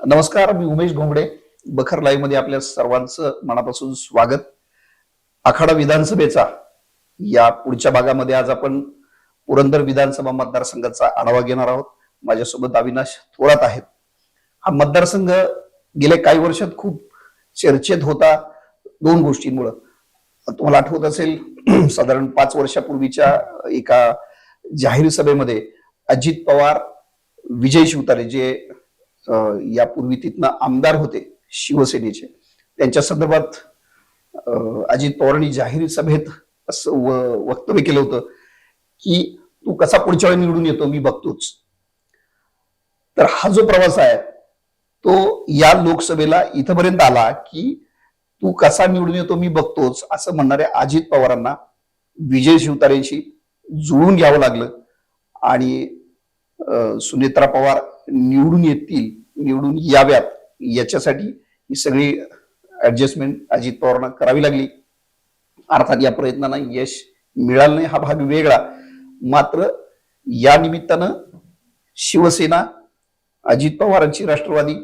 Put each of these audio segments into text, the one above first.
नमस्कार मी उमेश घोंगडे बखर लाईव्हमध्ये आपल्या सर्वांचं मनापासून स्वागत. आखाडा विधानसभेचा या पुढच्या भागामध्ये आज आपण पुरंदर विधानसभा मतदारसंघाचा आढावा घेणार आहोत. माझ्यासोबत अविनाश थोरात आहेत. हा मतदारसंघ गेल्या काही वर्षात खूप चर्चेत होता दोन गोष्टींमुळं. तुम्हाला आठवत असेल साधारण पाच वर्षापूर्वीच्या एका जाहीर सभेमध्ये अजित पवार विजय शिवतारे जे यापूर्वी तिथनं आमदार होते शिवसेनेचे. त्यांच्या संदर्भात अं, अजित पवारांनी जाहीर सभेत असं वक्तव्य केलं होतं की तू कसा पुढच्या वेळी निवडून येतो मी बघतोच. तर हा जो प्रवास आहे तो या लोकसभेला इथपर्यंत आला की तू कसा निवडून येतो मी बघतोच असं म्हणणाऱ्या अजित पवारांना विजय शिवतारेंशी जुळून घ्यावं लागलं. आणि सुनेत्रा पवार निवडून येतील निवडून याव्यात याच्यासाठी ही सगळी ऍडजस्टमेंट अजित पवारांना करावी लागली. अर्थात या प्रयत्नांना यश मिळालं नाही हा भाग वेगळा. मात्र या निमित्तानं शिवसेना अजित पवारांची राष्ट्रवादी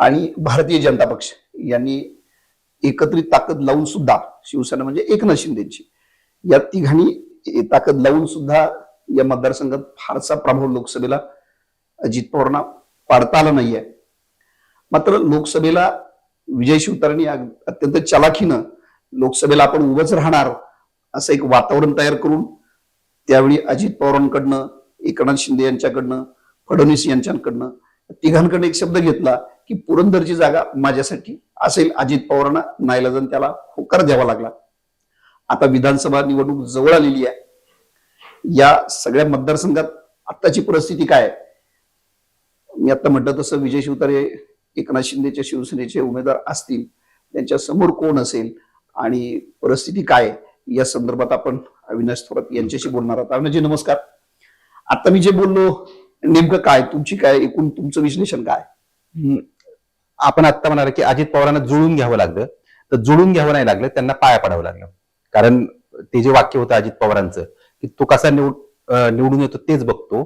आणि भारतीय जनता पक्ष यांनी एकत्रित ताकद लावून सुद्धा शिवसेना म्हणजे एकनाथ शिंदेची या तिघांनी ताकद लावून सुद्धा या मतदारसंघात फारसा प्रभाव लोकसभेला अजित पवारांना पाडता आलं नाहीये. मात्र लोकसभेला विजय शिवतारणी अत्यंत चलाखीनं लोकसभेला आपण उभंच राहणार असं एक वातावरण तयार करून त्यावेळी अजित पवारांकडनं एकनाथ शिंदे यांच्याकडनं फडणवीस यांच्याकडनं तिघांकडनं एक शब्द घेतला की पुरंदरची जागा माझ्यासाठी असेल. अजित पवारांना नाईलाजन त्याला होकार द्यावा लागला. आता विधानसभा निवडणूक जवळ आलेली आहे. या सगळ्या मतदारसंघात आत्ताची परिस्थिती काय आहे? मी आता म्हटलं तसं विजय शिवतारे एकनाथ शिंदेच्या शिवसेनेचे उमेदवार असतील त्यांच्यासमोर कोण असेल आणि परिस्थिती काय या संदर्भात आपण अविनाश थोरात यांच्याशी बोलणार आहोत. अविनाशजी नमस्कार. आता मी जे बोललो नेमकं काय तुमची काय एकूण तुमचं विश्लेषण काय? हम्म. आपण आता म्हणाल की अजित पवारांना जुळून घ्यावं लागलं. तर जुळून घ्यावं नाही लागलं त्यांना पाया पडावं लागलं. कारण ते जे वाक्य होतं अजित पवारांचं की तो कसा निवड निवडून येतो तेच बघतो.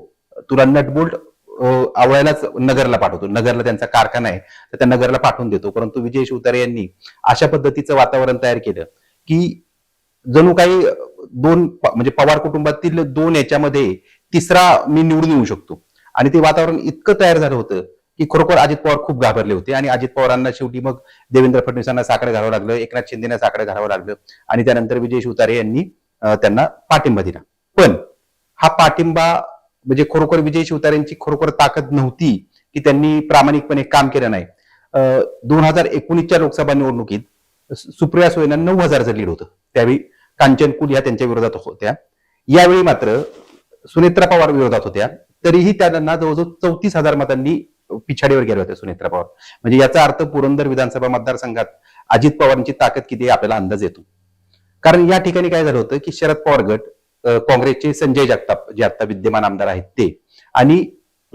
तुला नटबोल्ट आवळ्यालाच नगरला पाठवतो. नगरला त्यांचा कारखाना आहे तर त्या नगरला पाठवून देतो. परंतु विजय शिवतारे यांनी अशा पद्धतीचं वातावरण तयार केलं की जणू काही दोन म्हणजे पवार कुटुंबातील दोन याच्यामध्ये तिसरा मी निवडून येऊ शकतो. आणि ते वातावरण इतकं तयार झालं होतं की खरोखर अजित पवार खूप घाबरले होते. आणि अजित पवारांना शेवटी मग देवेंद्र फडणवीसांना साकडे घालावं लागलं एकनाथ शिंदेना साकडे घालावं लागलं. आणि त्यानंतर विजय शिवतारे यांनी त्यांना पाठिंबा दिला. पण हा पाठिंबा म्हणजे खरोखर विजय शिवतारेंची खरोखर ताकद नव्हती की त्यांनी प्रामाणिकपणे काम केलं नाही. दोन हजार एकोणीसच्या लोकसभा निवडणुकीत सुप्रिया सुळेंना नऊ हजारचं लीड होतं त्यावेळी कांचन कुल ह्या त्यांच्या विरोधात होत्या. यावेळी मात्र सुनेत्रा पवार विरोधात होत्या. तरीही त्यांना जवळजवळ चौतीस हजार मतांनी पिछाडीवर गेल्या होत्या सुनेत्रा पवार. म्हणजे याचा अर्थ पुरंदर विधानसभा मतदारसंघात अजित पवारांची ताकद किती आपल्याला अंदाज येतो. कारण या ठिकाणी काय झालं होतं की शरद पवार गट काँग्रेसचे संजय जगताप जे आता विद्यमान आमदार आहेत ते. आणि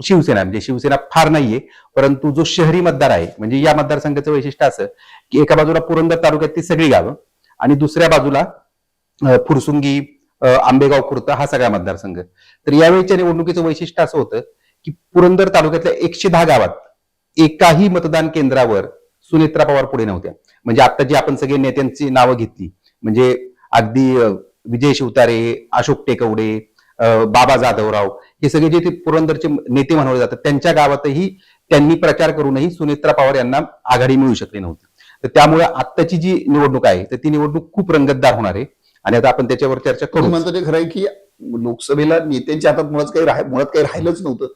शिवसेना म्हणजे शिवसेना फार नाहीये परंतु जो शहरी मतदार आहे म्हणजे या मतदारसंघाचं वैशिष्ट्य असं की एका बाजूला पुरंदर तालुक्यातली सगळी गावं आणि दुसऱ्या बाजूला फुरसुंगी अं, आंबेगाव खुर्ता हा सगळा मतदारसंघ. तर यावेळीच्या निवडणुकीचं वैशिष्ट्य असं होतं की पुरंदर तालुक्यातल्या एकशे दहा गावात एकाही मतदान केंद्रावर सुनेत्रा पवार पुढे नव्हत्या. म्हणजे आता जी आपण सगळे नेत्यांची नावं घेतली म्हणजे अगदी विजय शिवतारे अशोक टेकवडे बाबा जाधवराव हे सगळे जे ते पुरंदरचे नेते म्हणवले जातात त्यांच्या गावातही त्यांनी प्रचार करूनही सुनेत्रा पवार यांना आघाडी मिळू शकली नव्हती. तर त्यामुळे आत्ताची जी निवडणूक आहे तर ती निवडणूक खूप रंगतदार होणार आहे. आणि आता आपण त्याच्यावर चर्चा करू म्हणतो ते खरं आहे की लोकसभेला नेत्यांच्या हातात मुळात काही मुळात काही राहिलंच नव्हतं.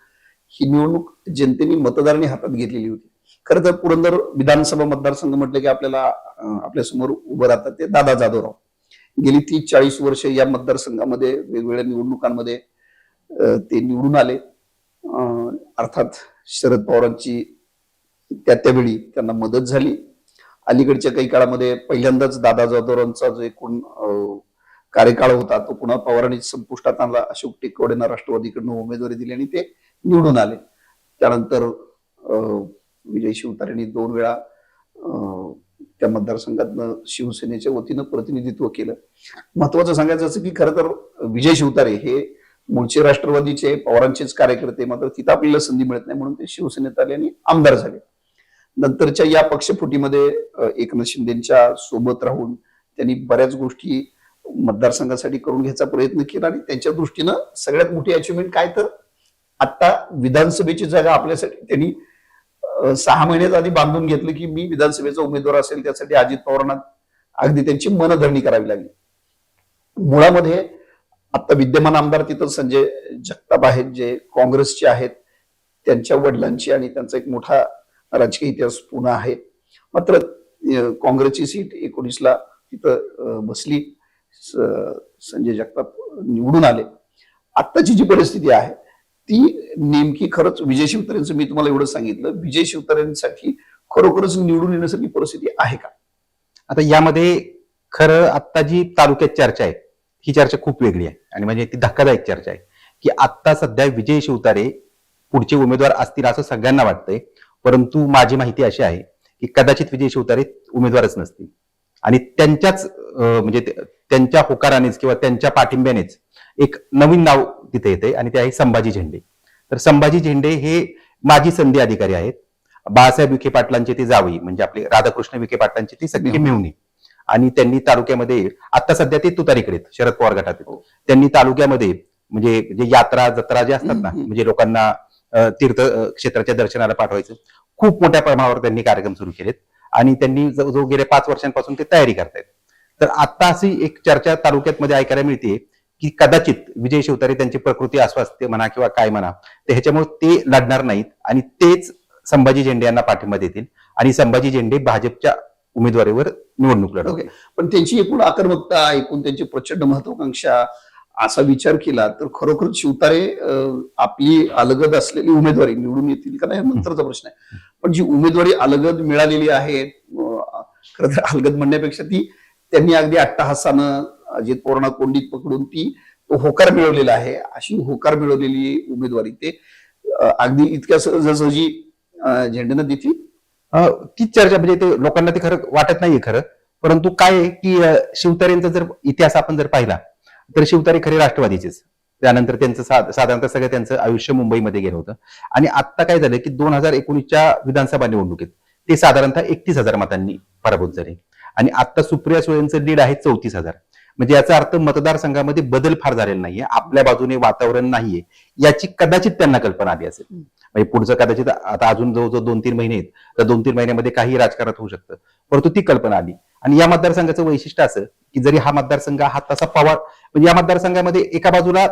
ही निवडणूक जनतेने मतदारांनी हातात घेतलेली होती. खरं तर पुरंदर विधानसभा मतदारसंघ म्हटलं की आपल्याला आपल्या आपल्यासमोर उभं राहतात ते दादा जाधवराव. गेली तीस चाळीस वर्ष या मतदारसंघामध्ये वेगवेगळ्या निवडणुकांमध्ये ते निवडून आले. अर्थात शरद पवारांची त्या त्यावेळी त्यांना मदत झाली. अलीकडच्या काही काळामध्ये पहिल्यांदाच दादा जाधवरांचा जो एकूण कार्यकाळ होता तो पुन्हा पवारांनी संपुष्टात आणला. अशोक टेकवडेंना राष्ट्रवादीकडनं उमेदवारी दिली आणि ते निवडून आले. त्यानंतर विजय शिवतारेंनी दोन वेळा त्या मतदारसंघातनं शिवसेनेच्या वतीनं प्रतिनिधित्व केलं. महत्वाचं सांगायचं असं की खरं तर विजय शिवतारे हे मूळचे राष्ट्रवादीचे पवारांचेच कार्यकर्ते मात्र तिथं आपल्याला संधी मिळत नाही म्हणून ते शिवसेनेत आले आणि आमदार झाले. नंतरच्या या पक्षफुटीमध्ये एकनाथ शिंदेच्या सोबत राहून त्यांनी बऱ्याच गोष्टी मतदारसंघासाठी करून घ्यायचा प्रयत्न केला आणि त्यांच्या दृष्टीनं सगळ्यात मोठी अचिव्हमेंट काय तर आता विधानसभेची जागा आपल्यासाठी त्यांनी सहा महिन्यात आधी बांधून घेतलं की मी विधानसभेचा उमेदवार असेल त्यासाठी अजित पवारांना अगदी त्यांची मनधरणी करावी लागली. मुळामध्ये आता विद्यमान आमदार तिथं संजय जगताप आहेत जे काँग्रेसचे आहेत त्यांच्या वडिलांची आणि त्यांचा एक मोठा राजकीय इतिहास पुन्हा आहे. मात्र काँग्रेसची सीट एकोणीसला तिथं बसली संजय जगताप निवडून आले. आत्ताची जी परिस्थिती आहे ती नेमकी खरंच विजय शिवतारेंचं मी तुम्हाला एवढं सांगितलं विजय शिवतारेंसाठी खरोखरच निवडून येण्यासारखी परिस्थिती आहे का? आता यामध्ये खरं आत्ता जी तालुक्यात चर्चा आहे ही चर्चा खूप वेगळी आहे. आणि म्हणजे ती धक्कादायक चर्चा आहे. की आत्ता सध्या विजय शिवतारे पुढचे उमेदवार असतील असं सगळ्यांना वाटतंय परंतु माझी माहिती अशी आहे की कदाचित विजय शिवतारे उमेदवारच नसतील. आणि त्यांच्याच म्हणजे त्यांच्या होकारानेच किंवा त्यांच्या पाठिंब्यानेच एक नवीन नाव तिथे येते आणि ते आहे संभाजी झेंडे तर संभाजी झेंडे हे माजी संधी अधिकारी आहेत बाळासाहेब विखे पाटलांचे ते जावई म्हणजे आपले राधाकृष्ण विखे पाटलांचे ते सगळे. मिळून आणि त्यांनी तालुक्यामध्ये आता सध्या ते तुतारीकडे शरद पवार गटात. त्यांनी तालुक्यामध्ये म्हणजे जे यात्रा जत्रा जे असतात ना. म्हणजे लोकांना तीर्थ क्षेत्राच्या दर्शनाला पाठवायचं खूप मोठ्या प्रमाणावर त्यांनी कार्यक्रम सुरू केलेत आणि त्यांनी जो जो गेल्या पाच वर्षांपासून ते तयारी करतायत तर आता अशी एक चर्चा तालुक्यात मध्ये ऐकायला मिळते की कदाचित विजय शिवतारे त्यांची प्रकृती अस्वास्थ्य म्हणा किंवा काय म्हणा तर ह्याच्यामुळे ते लढणार नाहीत आणि तेच संभाजी झेंडे यांना पाठिंबा देतील आणि संभाजी झेंडे भाजपच्या उमेदवारीवर निवडणूक लढवतील. पण त्यांची एकूण आक्रमकता एकूण त्यांची प्रचंड महत्वाकांक्षा असा विचार केला तर खरोखर शिवतारे आपली अलगद असलेली उमेदवारी निवडून येतील का नाही नंतरचा प्रश्न आहे. पण जी उमेदवारी अलगद मिळालेली आहे अं, खरं तर अलगद म्हणण्यापेक्षा ती त्यांनी अगदी अट्टहासानं अजित पवारांना कोंडीत पकडून ती तो होकार मिळवलेला आहे. अशी होकार मिळवलेली उमेदवारी ते अगदी इतक्या सहजासहजी झेंडेनं देतील तीच चर्चा म्हणजे ते लोकांना ते खरं वाटत नाहीये खरं. परंतु काय आहे की शिवतारेंचा जर इतिहास आपण जर पाहिला तर शिवतारे खरे राष्ट्रवादीचेच. त्यानंतर त्यांचं साधारणतः सगळं त्यांचं आयुष्य मुंबईमध्ये गेलं होतं. आणि आता काय झालं की दोन हजार एकोणीसच्या विधानसभा निवडणुकीत ते साधारणतः एकतीस हजार मतांनी पराभूत झाले. आणि आता सुप्रिया सुळेंचं लीड आहे चौतीस हजार. म्हणजे याचा अर्थ मतदारसंघामध्ये बदल फार झालेला नाहीये. आपल्या बाजूने वातावरण नाहीये. याची कदाचित त्यांना कल्पना आली असेल. म्हणजे पुढचं कदाचित आता अजून जवळजवळ दोन तीन महिने आहेत. तर दोन तीन महिन्यामध्ये काही राजकारणात होऊ शकतं. परंतु ती कल्पना आली. आणि या मतदारसंघाचं वैशिष्ट्य असं की जरी हा मतदारसंघ हा तसा पवार म्हणजे या मतदारसंघामध्ये एका बाजूला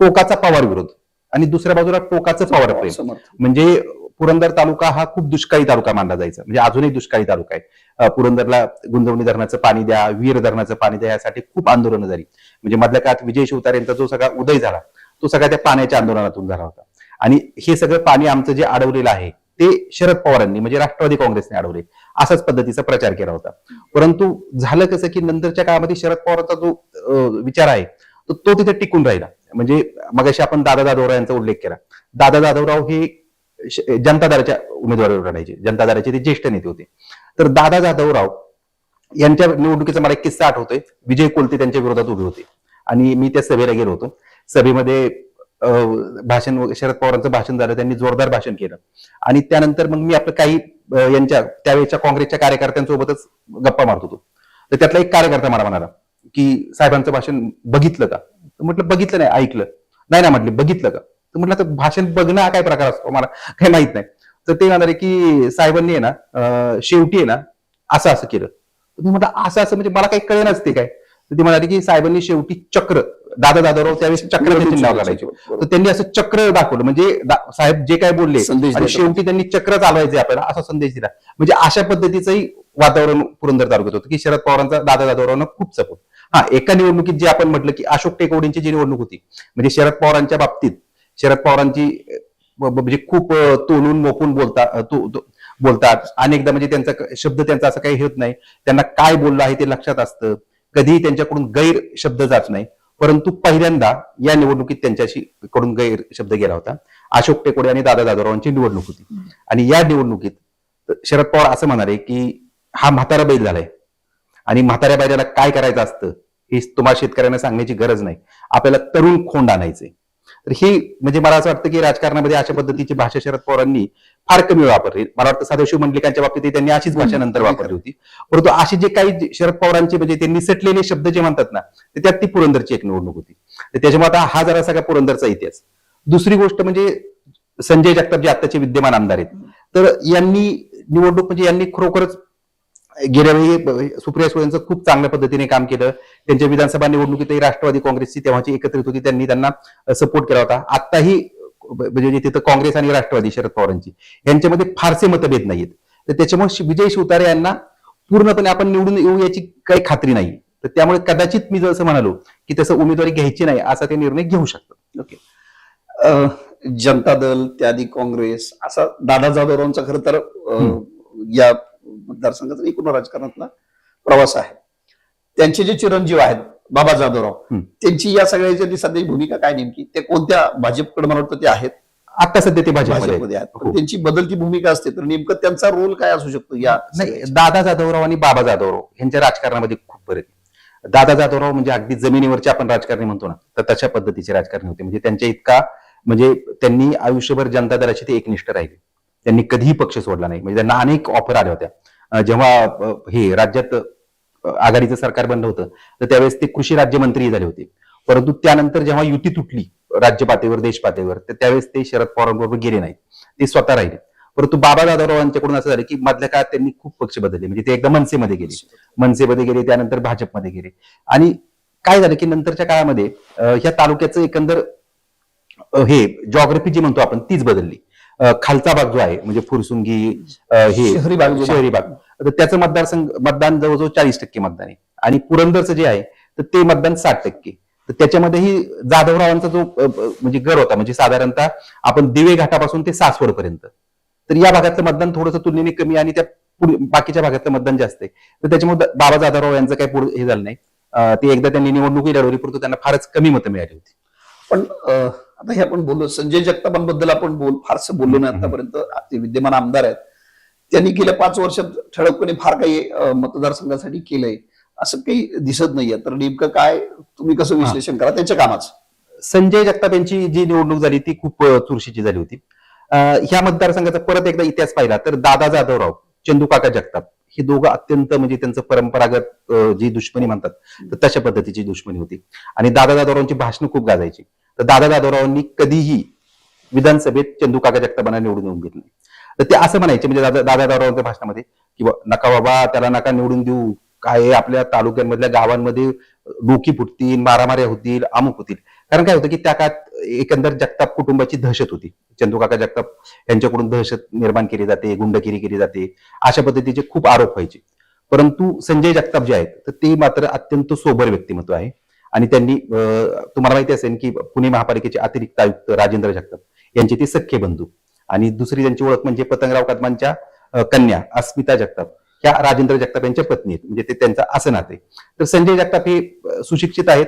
टोकाचा पवार विरोध आणि दुसऱ्या बाजूला टोकाचं पवार प्रेम. म्हणजे पुरंदर तालुका हा खूप दुष्काळी तालुका मानला जायचा. म्हणजे अजूनही दुष्काळी तालुका आहे. पुरंदरला गुंजवणी धरणाचं पाणी द्या वीर धरणाचं पाणी द्या यासाठी खूप आंदोलनं झाली. म्हणजे मधल्या काळात विजय शिवतारे यांचा जो सगळा उदय झाला तो सगळा त्या पाण्याच्या आंदोलनातून झाला होता. आणि हे सगळं पाणी आमचं जे अडवलेलं आहे ते शरद पवारांनी म्हणजे राष्ट्रवादी काँग्रेसने अडवले असाच पद्धतीचा प्रचार केला होता. परंतु झालं कसं की नंतरच्या काळामध्ये शरद पवारांचा जो विचार आहे तो तो तिथे टिकून राहिला. म्हणजे मगाशी आपण दादा जाधवराव यांचा उल्लेख केला. दादा जाधवराव हे जनता दलाच्या उमेदवारीवर लढायचे जनता दलाचे ते ज्येष्ठ नेते होते. तर दादा जाधवराव यांच्या निवडणुकीचा मला एक किस्सा आठवतोय. विजय कोलते त्यांच्या विरोधात उभे होते. आणि मी त्या सभेला गेलो होतो. सभेमध्ये भाषण शरद पवारांचं भाषण झालं त्यांनी जोरदार भाषण केलं. आणि त्यानंतर मग मी आपलं काही यांच्या त्यावेळेच्या काँग्रेसच्या कार्यकर्त्यांसोबतच गप्पा मारत होतो. तर त्यातला एक कार्यकर्ता मला म्हणाला की साहेबांचं भाषण बघितलं का? म्हटलं बघितलं नाही ऐकलं. नाही ना म्हटलं बघितलं का? तर म्हटलं तर भाषण बघणं हा काय प्रकार असतो? मला काही माहीत नाही. तर ते म्हणाले की साहेबांनी आहे ना शेवटी आहे ना असं असं केलं. तर मी म्हटलं असं असं म्हणजे मला काही कळे नसते काय. तर ते म्हणाले की साहेबांनी शेवटी चक्र दादा दादाराव त्यावेळेस चक्र त्याचे नाव काढायचे तर त्यांनी असं चक्र दाखवलं म्हणजे साहेब जे काय बोलले आणि. शेवटी त्यांनी चक्र चालवायचे आपल्याला असा संदेश दिला. म्हणजे अशा पद्धतीचंही वातावरण पुरंदर तालुक्यात होतं की शरद पवारांचा दादा जाधवरावांना खूप सपोर्ट हा एका निवडणुकीत जे आपण म्हटलं की अशोक टेकवडींची जी निवडणूक होती म्हणजे शरद पवारांच्या बाबतीत शरद पवारांची म्हणजे खूप तोलून मोपून बोलता तो- तो- बोलतात. अनेकदा म्हणजे त्यांचा शब्द त्यांचा असं काही होत नाही. त्यांना काय बोललं आहे ते लक्षात असतं. कधीही त्यांच्याकडून गैर शब्द जात नाही. परंतु पहिल्यांदा या निवडणुकीत त्यांच्याशी कडून गैर शब्द गेला होता. अशोक टेकोडे आणि दादा जाधवरावांची निवडणूक होती. आणि या निवडणुकीत शरद पवार असं म्हणाले की हा म्हातारा बैल झालाय. आणि म्हाताऱ्या बैलाला काय करायचं असतं हे तुम्हाला शेतकऱ्यांना सांगण्याची गरज नाही. आपल्याला तरुण खोंड आणायचे तर ही म्हणजे मला असं वाटतं की राजकारणामध्ये अशा पद्धतीची भाषा शरद पवारांनी फार कमी वापरली. मला वाटतं सदाशिव मंडलिकांच्या बाबतीत त्यांनी अशीच भाषा नंतर वापरली होती. परंतु असे जे काही शरद पवारांचे म्हणजे त्यांनी सटलेले शब्द जे म्हणतात ना तर त्यात ती पुरंदरची एक निवडणूक होती. तर त्याच्यामुळे आता हा जरा सगळा पुरंदरचा इतिहास. दुसरी गोष्ट म्हणजे संजय जगताप जे आताचे विद्यमान आमदार आहेत तर यांनी निवडणूक म्हणजे यांनी खरोखरच गेल्या वेळी सुप्रिया सुळेंचं खूप चांगल्या पद्धतीने काम केलं. त्यांच्या विधानसभा निवडणुकीतही राष्ट्रवादी काँग्रेसची तेव्हाची एकत्रित होती. त्यांनी त्यांना सपोर्ट केला होता. आताही म्हणजे तिथं काँग्रेस आणि राष्ट्रवादी शरद पवारांची. यांच्यामध्ये फारसे मतभेद नाहीत तर त्याच्यामुळे विजय शिवतारे यांना पूर्णपणे आपण निवडून येऊ याची काही खात्री नाही. तर त्यामुळे कदाचित मी जसं म्हणालो की तसं उमेदवारी घ्यायची नाही असा ते निर्णय घेऊ शकतात. ओके. जनता दल त्याआधी काँग्रेस असा दादा जाधवरावांचा खरं तर या मतदारसंघाचा एकूण राजकारणातला प्रवास आहे. त्यांचे जे चिरंजीव आहेत बाबा जाधवराव. त्यांची या सगळ्याची सध्याची भूमिका काय नेमकी? ते कोणत्या भाजपकडे मला वाटतं ते आहेत. आता सध्या ते भाजपमध्ये आहेत. हो. त्यांची बदलती भूमिका असते तर नेमकं त्यांचा रोल काय असू शकतो या नाही दादा जाधवराव आणि बाबा जाधवराव यांच्या राजकारणामध्ये खूप आहे. दादा जाधवराव म्हणजे अगदी जमिनीवरचे आपण राजकारणी म्हणतो ना तर तशा पद्धतीचे राजकारणी होते. म्हणजे त्यांच्या इतका म्हणजे त्यांनी आयुष्यभर जनता दलाशी ते एकनिष्ठ राहिले. त्यांनी कधीही पक्ष सोडला नाही. म्हणजे त्यांना अनेक ऑफर आल्या होत्या. जेव्हा हे राज्यात आघाडीचं सरकार बनलं होतं तर त्यावेळेस ते कृषी राज्यमंत्री झाले होते. परंतु त्यानंतर जेव्हा युती तुटली राज्य पातळीवर देश पातळीवर तर त्यावेळेस ते शरद पवारांबरोबर गेले नाहीत. ते स्वतः राहिले. परंतु बाबा दादाराव यांच्याकडून असं झालं की मधल्या काळात त्यांनी खूप पक्ष बदलले. म्हणजे ते एकदा मनसेमध्ये गेले. मनसेमध्ये गेले त्यानंतर भाजपमध्ये गेले. आणि काय झालं की नंतरच्या काळामध्ये ह्या तालुक्याचं एकंदर हे जॉग्रफी जी म्हणतो आपण तीच बदलली. खालचा भाग जो आहे म्हणजे फुरसुंगी हे शहरी भाग शहरी भाग. तर त्याचं मतदारसंघ मतदान जवळजवळ चाळीस टक्के मतदान आहे. आणि पुरंदरचं जे आहे तर ते मतदान साठ टक्के. तर त्याच्यामध्येही जाधवरावांचा जो म्हणजे गड होता म्हणजे साधारणतः आपण दिवे घाटापासून ते सासवड पर्यंत तर या भागातलं मतदान थोडंसं तुलनेने कमी आणि त्या बाकीच्या भागातलं मतदान जास्त आहे. तर त्याच्यामुळे बाबा जाधवराव यांचं काही पुढे हे झालं नाही. ते एकदा त्यांनी निवडणुकी लढवली परंतु त्यांना फारच कमी मतं मिळाली होती. पण आता हे आपण बोललो संजय जगतापांबद्दल आपण बोल फारसं बोललो नाही. आतापर्यंत. ते विद्यमान आमदार आहेत. त्यांनी गेल्या पाच वर्षात ठळकपणे फार काही मतदारसंघासाठी केलंय. असं काही दिसत नाहीये. तर नेमकं काय तुम्ही कसं विश्लेषण करा? त्यांच्या कामाचं. संजय जगताप यांची जी निवडणूक झाली ती खूप चुरशीची झाली होती. ह्या मतदारसंघाचा परत एकदा इतिहास पाहिला तर दादा जाधवराव. चंदू काका जगताप. हे दोघं अत्यंत म्हणजे त्यांचं परंपरागत जी दुश्मनी म्हणतात तर तशा पद्धतीची दुश्मनी होती. आणि दादा दादोरावांची भाषणं खूप गाजायची. तर दादा दादोरावांनी कधीही विधानसभेत चंदू काका जगतापांना निवडून येऊन घेतले नाही. तर ते असं म्हणायचे म्हणजे दादा दादा दादोरावांच्या भाषणामध्ये की नका बाबा त्याला नका निवडून देऊ. काय आपल्या तालुक्यांमधल्या गावांमध्ये डोकी फुटतील मारामाऱ्या होतील अमुक होतील. कारण काय होतं की त्या काळात एकंदर जगताप कुटुंबाची दहशत होती. चंदूकाका जगताप यांच्याकडून दहशत निर्माण केली जाते गुंडगिरी केली जाते अशा पद्धतीचे खूप आरोप व्हायचे. परंतु संजय जगताप जे आहेत तर ते मात्र अत्यंत सोबर व्यक्तिमत्व आहे. आणि त्यांनी तुम्हाला माहिती असेल की पुणे महापालिकेचे अतिरिक्त आयुक्त राजेंद्र जगताप यांचे ते सख्खे बंधू. आणि दुसरी त्यांची ओळख म्हणजे पतंगराव कदमांच्या कन्या अस्मिता जगताप. ह्या राजेंद्र जगताप यांच्या पत्नी आहेत. म्हणजे ते त्यांचा असं नाते. तर संजय जगताप हे सुशिक्षित आहेत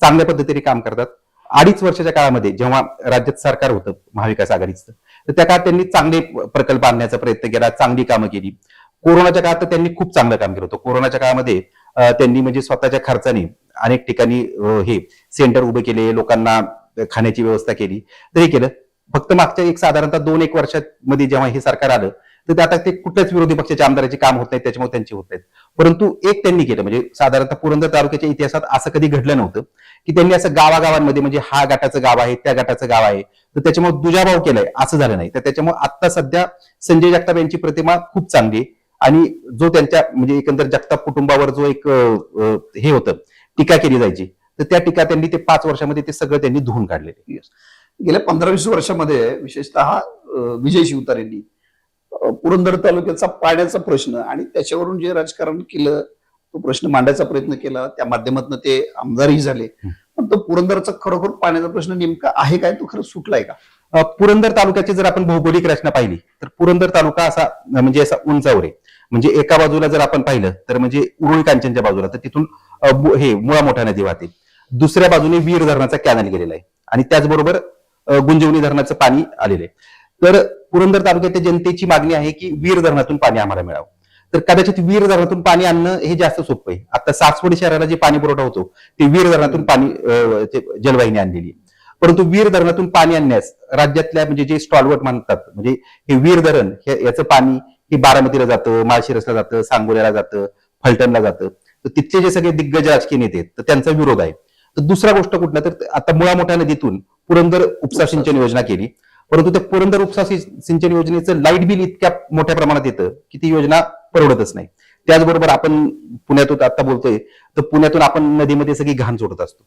चांगल्या पद्धतीने काम करतात. अडीच वर्षाच्या काळामध्ये जेव्हा राज्यात सरकार होतं महाविकास आघाडीचं तर त्या काळात त्यांनी चांगले प्रकल्प आणण्याचा प्रयत्न केला चांगली कामं केली. कोरोनाच्या काळात तर त्यांनी खूप चांगलं काम केलं होतं. कोरोनाच्या काळामध्ये त्यांनी म्हणजे स्वतःच्या खर्चाने अनेक ठिकाणी हे सेंटर उभे केले लोकांना खाण्याची व्यवस्था केली. तर हे केलं. फक्त मागच्या एक साधारणतः दोन एक वर्षामध्ये जेव्हा हे सरकार आलं तर ते आता ते कुठल्याच विरोधी पक्षाच्या आमदाराचे काम होत नाही त्याच्यामुळे त्यांची होत नाहीत. परंतु एक त्यांनी केलं म्हणजे साधारणतः पुरंदर तालुक्याच्या इतिहासात असं कधी घडलं नव्हतं की त्यांनी असं गावागावांमध्ये म्हणजे हा गटाचं गाव आहे त्या गटाचं गाव आहे तर त्याच्यामुळे दुजाभाव केलाय असं झालं नाही. तर त्याच्यामुळे आता सध्या संजय जगताप यांची प्रतिमा खूप चांगली आणि जो त्यांच्या म्हणजे एकंदर जगताप कुटुंबावर जो एक हे होतं टीका केली जायची तर त्या टीका त्यांनी ते पाच वर्षामध्ये ते सगळं त्यांनी धुवून काढलेले गेल्या पंधरा वीस वर्षामध्ये विशेषतः विजय शिवतारेंनी पुरंदर तालुक्याचा पाण्याचा प्रश्न आणि त्याच्यावरून जे राजकारण केलं तो प्रश्न मांडायचा प्रयत्न केला. त्या माध्यमातून ते आमदारही झाले. पण तो पुरंदरचा खरोखर पाण्याचा प्रश्न नेमका आहे काय? तो खरं सुटलाय का? पुरंदर तालुक्याची जर आपण भौगोलिक रचना पाहिली तर पुरंदर तालुका असा म्हणजे असा उंचावर आहे. म्हणजे एका बाजूला जर आपण पाहिलं तर म्हणजे उरुळी कांचनच्या बाजूला तर तिथून हे मुळा मोठा नदी वाहते. दुसऱ्या बाजूने वीर धरणाचा कॅनल गेलेला आहे. आणि त्याचबरोबर गुंजवणी धरणाचं पाणी आलेलं आहे. तर पुरंदर तालुक्याच्या जनतेची मागणी आहे की वीर धरणातून पाणी आम्हाला मिळावं. तर कदाचित वीर धरणातून पाणी आणणं हे जास्त सोपं आहे. आता सासवड शहराला जे पाणी पुरवठा होतो ते वीर धरणातून पाणी जलवाहिनी आणलेली परंतु वीर धरणातून पाणी आणण्यास राज्यातल्या म्हणजे जे स्टॉलवर्ट म्हणतात म्हणजे हे वीर धरण याचं पाणी हे बारामतीला जातं माळशिरसला जातं सांगोल्याला जातं फलटणला जातं. तर तिथले जे सगळे दिग्गज राजकीय नेते आहेत तर त्यांचा विरोध आहे. तर दुसरा गोष्ट कुठला तर आता मुळा मोठ्या नदीतून पुरंदर उपसा सिंचन योजना केली. परंतु त्या पुरंदर उपसा सिंचन योजनेचं लाइट बिल इतक्या मोठ्या प्रमाणात येतं की ती योजना परवडतच नाही. त्याचबरोबर आपण पुण्यातून आता बोलतोय तर पुण्यातून आपण नदीमध्ये सगळी घाण सोडत असतो.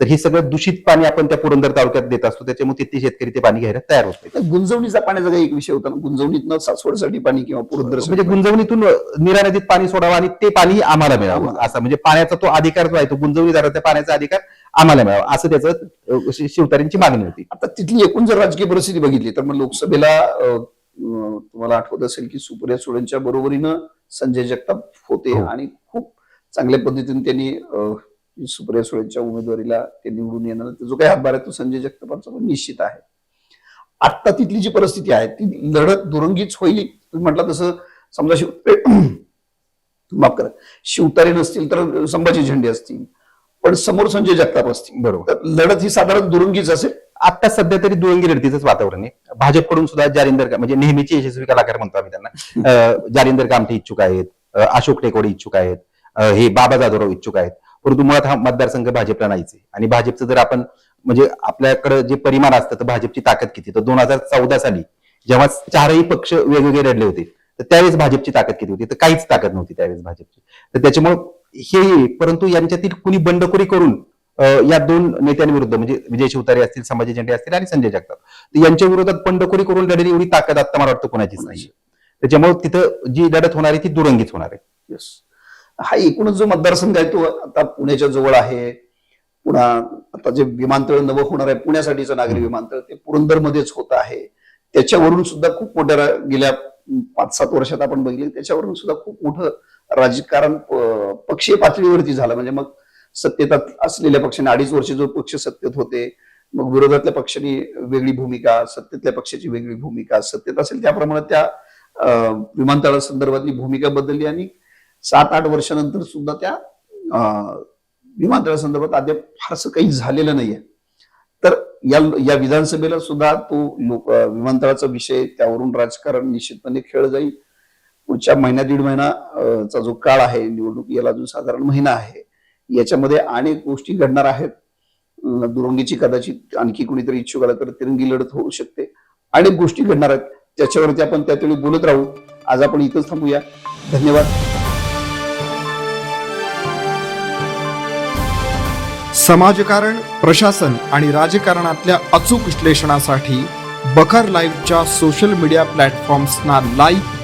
तर हे सगळं दूषित पाणी आपण त्या पुरंदर तालुक्यात देत असतो त्याच्यामुळे तिथले शेतकरी ते पाणी घ्यायला तयार होत तर गुंजवणीचा पाण्याचा काही एक विषय होता ना गुंजवणीतनं सासवडसाठी पाणी किंवा पुरंदर म्हणजे गुंजवणीतून निरा नदीत पाणी सोडावं आणि ते पाणी आम्हाला मिळावं आम्हाला. असा. म्हणजे पाण्याचा तो अधिकार जो आहे तो गुंजवणीदाराचा पाण्याचा अधिकार आम्हाला मिळावा. असं त्याचं शिवतारेंची मागणी होती. आता तिथली एकूण जर राजकीय परिस्थिती बघितली तर मग लोकसभेला तुम्हाला आठवत असेल की सुप्रिया सुळेंच्या बरोबरीनं संजय जगताप होते हो. आणि खूप चांगल्या पद्धतीने त्यांनी सुप्रिया सुळेंच्या उमेदवारीला ते निवडून येणार. जो काही हातभार आहे तो संजय जगतापांचा पण निश्चित आहे. आता तिथली जी परिस्थिती आहे ती लढत दुरंगीच होईल. म्हटलं तसं समजा शिव माफ करा. शिवतारे नसतील तर संभाजी झेंडे असतील. पण समोर संजय जगताप असतील. बरोबर. तर लढत ही साधारण दुरंगीच असेल? आता सध्या तरी दुरंगी लढतीच वातावरण आहे. भाजपकडून सुद्धा जारिंदर का- म्हणजे नेहमीचे यशस्वी कलाकार म्हणतो आम्ही त्यांना. जारिंदर कामठे इच्छुक आहेत अशोक टेकोडे इच्छुक आहेत हे बाबा जाधवराव इच्छुक आहेत. परंतु मुळात हा मतदारसंघ भाजपला नाहीच आहे. आणि भाजपचं जर आपण म्हणजे आपल्याकडे जे परिमाण असतं तर भाजपची ताकद किती? तर दोन हजार चौदा साली जेव्हा चारही पक्ष वेगवेगळे लढले होते तर त्यावेळेस भाजपची ताकद किती होती? तर काहीच ताकद नव्हती त्यावेळेस भाजपची. तर त्याच्यामुळे हे परंतु यांच्यातील कुणी बंडखोरी करून या दोन नेत्यांविरुद्ध म्हणजे विजय शिवतारे असतील संभाजी झेंडे असतील आणि संजय जगताप यांच्या विरोधात बंडखोरी करून लढलेली एवढी ताकद आता मला वाटतं कोणाचीच नाही. त्याच्यामुळे तिथं जी लढत होणार आहे ती दुरंगीच होणार आहे. येस हा एकूणच जो मतदारसंघ आहे तो आता पुण्याच्या जवळ आहे. पुन्हा आता जे विमानतळ नवं होणार आहे पुण्यासाठीचं नागरी. विमानतळ ते पुरंदरमध्येच होत आहे. त्याच्यावरून सुद्धा खूप मोठ्या गेल्या पाच सात वर्षात आपण बघितले त्याच्यावरून सुद्धा खूप मोठं राजकारण पक्षीय पातळीवरती झालं. म्हणजे मग सत्तेत असलेल्या पक्षाने अडीच वर्ष जो पक्ष सत्तेत होते मग विरोधातल्या पक्षांनी वेगळी भूमिका सत्तेतल्या पक्षाची वेगळी भूमिका सत्तेत असेल त्याप्रमाणे त्या अं, विमानतळा संदर्भातली भूमिका बदलली आणि सात आठ वर्षानंतर सुद्धा त्या अं, विमानतळा संदर्भात अद्याप फारसं काही झालेलं नाहीये. तर या या विधानसभेला सुद्धा तो लोक विमानतळाचा विषय त्यावरून राजकारण निश्चितपणे खेळ जाईल. पुढच्या महिना दीड महिना चा जो काळ आहे निवडणूक याला अजून साधारण महिना आहे याच्यामध्ये अनेक गोष्टी घडणार आहेत. दुरंगीची कदाचित आणखी कुणीतरी इच्छुक आला तर तिरंगी लढत होऊ शकते. अनेक गोष्टी घडणार आहेत. त्याच्यावरती आपण त्यावेळी बोलत राहू. आज आपण इथंच थांबूया. धन्यवाद. समाजकारण प्रशासन आणि राजकारणातल्या अचूक विश्लेषणासाठी बखर लाईव्हच्या सोशल मीडिया प्लॅटफॉर्म्सना लाईक